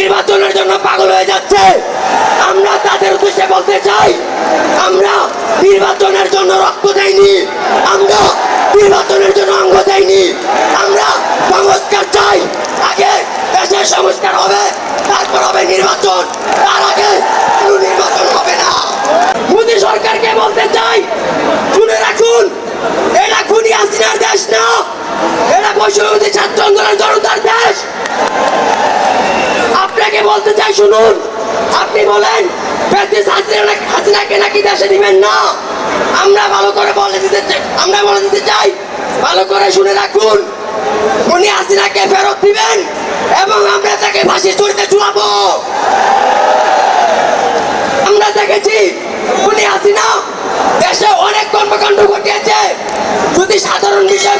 নির্বাচনের জন্য পাগল হয়ে যাচ্ছে। আমরা তাদের উদ্দেশ্যে বলতে চাই, আমরা নির্বাচনের জন্য রক্ত দেয়নি আমরা নির্বাচনের জন্য অঙ্গ দেয়নি আমরা সংস্কার চাই। আগে দেশের সংস্কার হবে, তারপর হবে নির্বাচন। তার আগে কোনো নির্বাচন হবে না। মোদী সরকারকে বলতে চাই, শুনে রাখুন এটা খুনি হাসিনার দেশ না এটা বৈষম্যবাদী ছাত্র আন্দোলন জনতার দেশ। আপনাকে বলতে চাই, শুনুন। আপনি বলেন হাসিনাকে নাকি দেশে দিবেন না? আমরা ভালো করে বলে দিতে আমরা বলে দিতে চাই, ভালো করে শুনে রাখুন। উনি হাসিনাকে ফেরত দিবেন এবং আমরা তাকে ফাঁসি চড়িতে আমরা দেখেছি উনি হাসিনা দেশে অনেক কর্মকাণ্ড ঘটিয়েছে। যদি সাধারণ বিষয়